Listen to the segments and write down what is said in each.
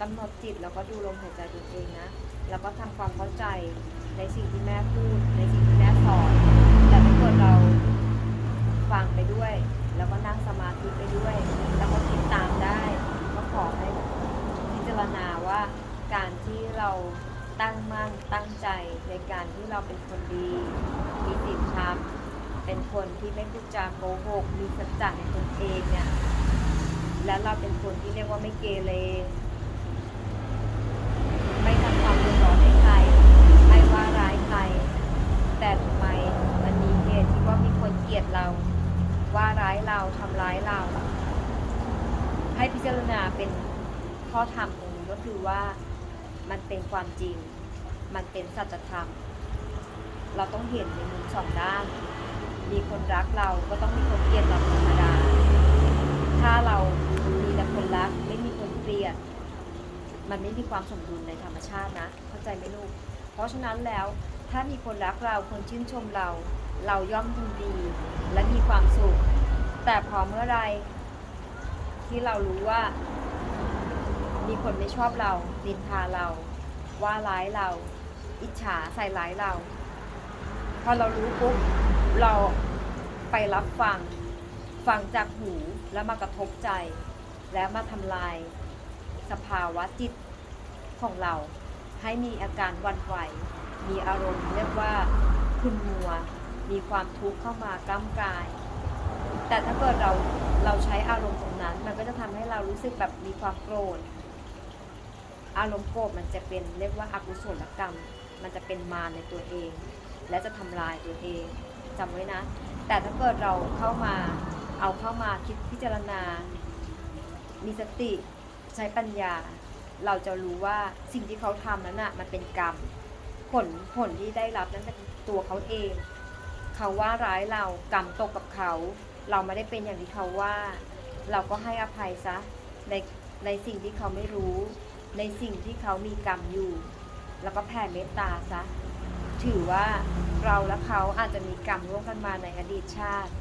กำหนดจิตแล้วก็ดูลมหายใจตัวเองนะ แล้วก็ทำความเข้าใจในสิ่งที่แม่พูด ในสิ่งที่แม่สอนแต่ถ้าเกิดเราฟังไปด้วย แล้วก็นั่งสมาธิไปด้วย แล้วก็คิดตามได้ก็ขอให้พิจารณาว่าการที่เราตั้งมั่นตั้งใจในการที่เราเป็นคนดี มีศีลธรรมเป็นคนที่ไม่พูดจาโกหก มีสัจจะในตนเองเนี่ยและเราเป็นคนที่เรียกว่าไม่เกเร ไม่ทำความเดือดร้อนให้ใคร ไม่ว่าร้ายใคร แต่ทำไมมันมีเหตุที่ว่ามีคน เรา ว่าร้ายเราทำร้ายเรา ให้พิจารณาเป็นข้อธรรมตรงนี้ก็คือว่ามันเป็นความจริง มันเป็นสัจธรรม เราต้องเห็นในมุมสองด้าน มีคนรักเราก็ต้องมีคนเกลียดเราธรรมดา ถ้าเรามีแต่คนรักไม่มีคนเกลียด มันไม่มีความสมดุลในธรรมชาตินะ เข้าใจไหมลูก เพราะฉะนั้นแล้วถ้ามีคนรักเราคนชื่นชมเรา เราย่อมยินดีและมีความสุข แต่พอเมื่อไรที่เรารู้ว่า มีคนไม่ชอบเราดินทาเรา ว่าร้ายเรา อิจฉาใส่ร้ายเรา พอเรารู้ปุ๊บเราไปรับฟัง ฟังจากหูแล้วมากระทบใจ แล้วมาทำลาย สภาวะจิตของเราให้มีอาการวันไหว มีอารมณ์เรียกว่าคุณมัว มีความทุกข์เข้ามากล้ำกาย แต่ถ้าเกิดเราเราใช้อารมณ์ตรงนั้น มันก็จะทำให้เรารู้สึกแบบมีความโกรธ อารมณ์โกรธมันจะเป็นเรียกว่าอากุศลกรรม มันจะเป็นมารในตัวเอง และจะทำลายตัวเองจำไว้นะ แต่ถ้าเกิดเราเข้ามาเอาเข้ามาคิดพิจารณา มีสติใช้ปัญญา เราจะรู้ว่าสิ่งที่เขาทำนั้นน่ะมันเป็นกรรม ผลผลที่ได้รับนั้นเป็นตัวเขาเอง เขาว่าร้ายเรากรรมตกกับเขา เราไม่ได้เป็นอย่างที่เขาว่า เราก็ให้อภัยซะในในสิ่งที่เขาไม่รู้ ในสิ่งที่เขามีกรรมอยู่ แล้วก็แผ่เมตตาซะถือว่าเราและเขาอาจจะมีกรรมร่วมกันมาในอดีตชาติ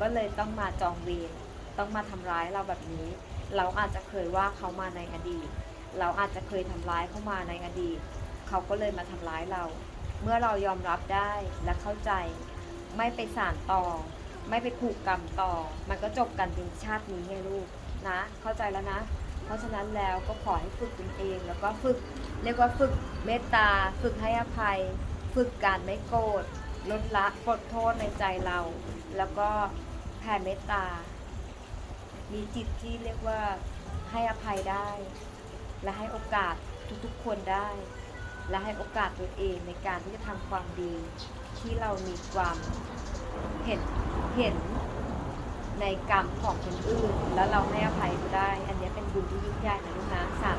ก็เลยต้องมาจองเวรต้องมาทำร้ายเราแบบนี้ เราอาจจะเคยว่าเขามาในอดีต เราอาจจะเคยทำร้ายเขามาในอดีต เขาก็เลยมาทำร้ายเรา เมื่อเรายอมรับได้และเข้าใจ ไม่ไปสานต่อ ไม่ไปผูกกรรมต่อ มันก็จบกันในชาตินี้ไงลูกนะ เข้าใจแล้วนะ เพราะฉะนั้นแล้วก็ขอให้ฝึกตนเอง แล้วก็ฝึกเรียกว่าฝึกเมตตา ฝึกให้อภัย ฝึกการไม่โกรธลดละกดโทษในใจเรา แล้วก็แผ่เมตตา มีจิตที่เรียกว่าให้อภัยได้ และให้โอกาสทุกๆคนได้ และให้โอกาสตัวเองในการที่จะทำความดี ที่เรามีความเห็นเห็นในกรรมของคนอื่น แล้วเราให้อภัยได้ อันนี้เป็นบุญที่ยิ่งใหญ่นะลูกนะสาม